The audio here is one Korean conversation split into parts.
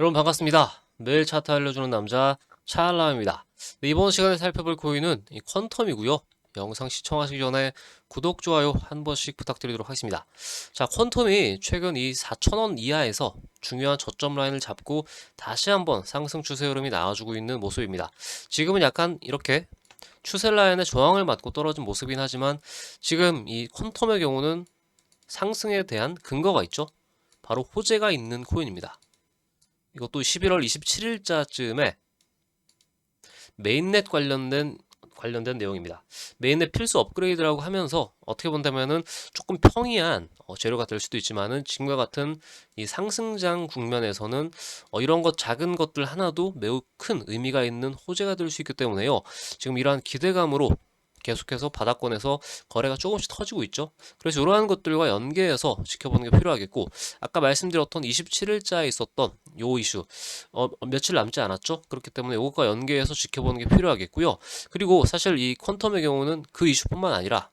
여러분 반갑습니다. 매일 차트 알려주는 남자 차알람입니다. 네, 이번 시간에 살펴볼 코인은 이 퀀텀이고요. 영상 시청하시기 전에 구독, 좋아요 한 번씩 부탁드리도록 하겠습니다. 자, 퀀텀이 최근 이 4,000원 이하에서 중요한 저점 라인을 잡고 다시 한번 상승 추세 흐름이 나와주고 있는 모습입니다. 지금은 약간 이렇게 추세 라인의 저항을 맞고 떨어진 모습이긴 하지만 지금 이 퀀텀의 경우는 상승에 대한 근거가 있죠. 바로 호재가 있는 코인입니다. 이것도 11월 27일자쯤에 메인넷 관련된 관련된 내용입니다. 메인넷 필수 업그레이드라고 하면서 어떻게 본다면은 조금 평이한 어, 재료가 될 수도 있지만은 지금과 같은 이 상승장 국면에서는 어, 이런 것 작은 것들 하나도 매우 큰 의미가 있는 호재가 될 수 있기 때문에요. 지금 이러한 기대감으로 계속해서 바닥권에서 거래가 조금씩 터지고 있죠. 그래서 이러한 것들과 연계해서 지켜보는 게 필요하겠고 아까 말씀드렸던 27일자에 있었던 요 이슈 어, 며칠 남지 않았죠. 그렇기 때문에 이것과 연계해서 지켜보는 게 필요하겠고요. 그리고 사실 이 퀀텀의 경우는 그 이슈뿐만 아니라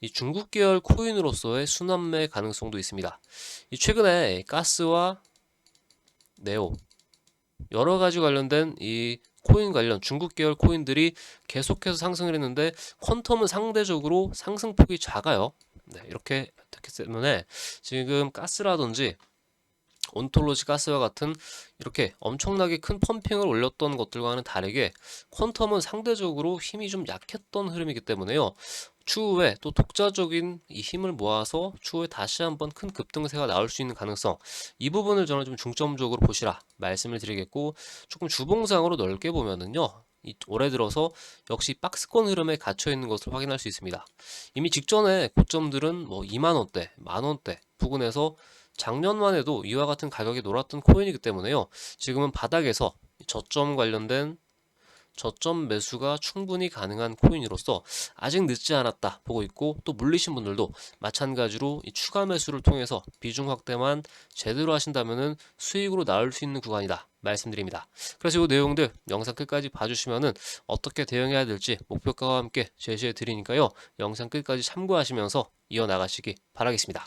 이 중국 계열 코인으로서의 순환매 가능성도 있습니다. 이 최근에 가스와 네오 여러 가지 관련된 이 코인 관련 중국 계열 코인들이 계속해서 상승을 했는데 퀀텀은 상대적으로 상승폭이 작아요. 네, 이렇게 됐기 때문에 지금 가스라든지 온톨로지 가스와 같은 이렇게 엄청나게 큰 펌핑을 올렸던 것들과는 다르게 퀀텀은 상대적으로 힘이 좀 약했던 흐름이기 때문에요. 추후에 또 독자적인 이 힘을 모아서 추후에 다시 한번 큰 급등세가 나올 수 있는 가능성 이 부분을 저는 좀 중점적으로 보시라 말씀을 드리겠고 조금 주봉상으로 넓게 보면은요 이 올해 들어서 역시 박스권 흐름에 갇혀 있는 것을 확인할 수 있습니다. 이미 직전에 고점들은 뭐 2만 원대, 만 원대 부근에서 작년만 해도 이와 같은 가격에 놀았던 코인이기 때문에요. 지금은 바닥에서 저점 관련된 저점 매수가 충분히 가능한 코인으로서 아직 늦지 않았다 보고 있고 또 물리신 분들도 마찬가지로 이 추가 매수를 통해서 비중 확대만 제대로 하신다면은 수익으로 나올 수 있는 구간이다 말씀드립니다. 그래서 이 내용들 영상 끝까지 봐주시면은 어떻게 대응해야 될지 목표가와 함께 제시해 드리니까요 영상 끝까지 참고하시면서 이어 나가시기 바라겠습니다.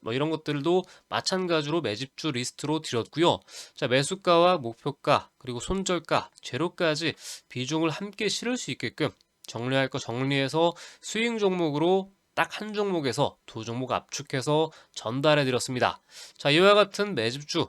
뭐 이런 것들도 마찬가지로 매집주 리스트로 드렸고요. 자, 매수가와 목표가 그리고 손절가, 재료까지 비중을 함께 실을 수 있게끔 정리할 거 정리해서 스윙 종목으로 딱 한 종목에서 두 종목 압축해서 전달해 드렸습니다. 자, 이와 같은 매집주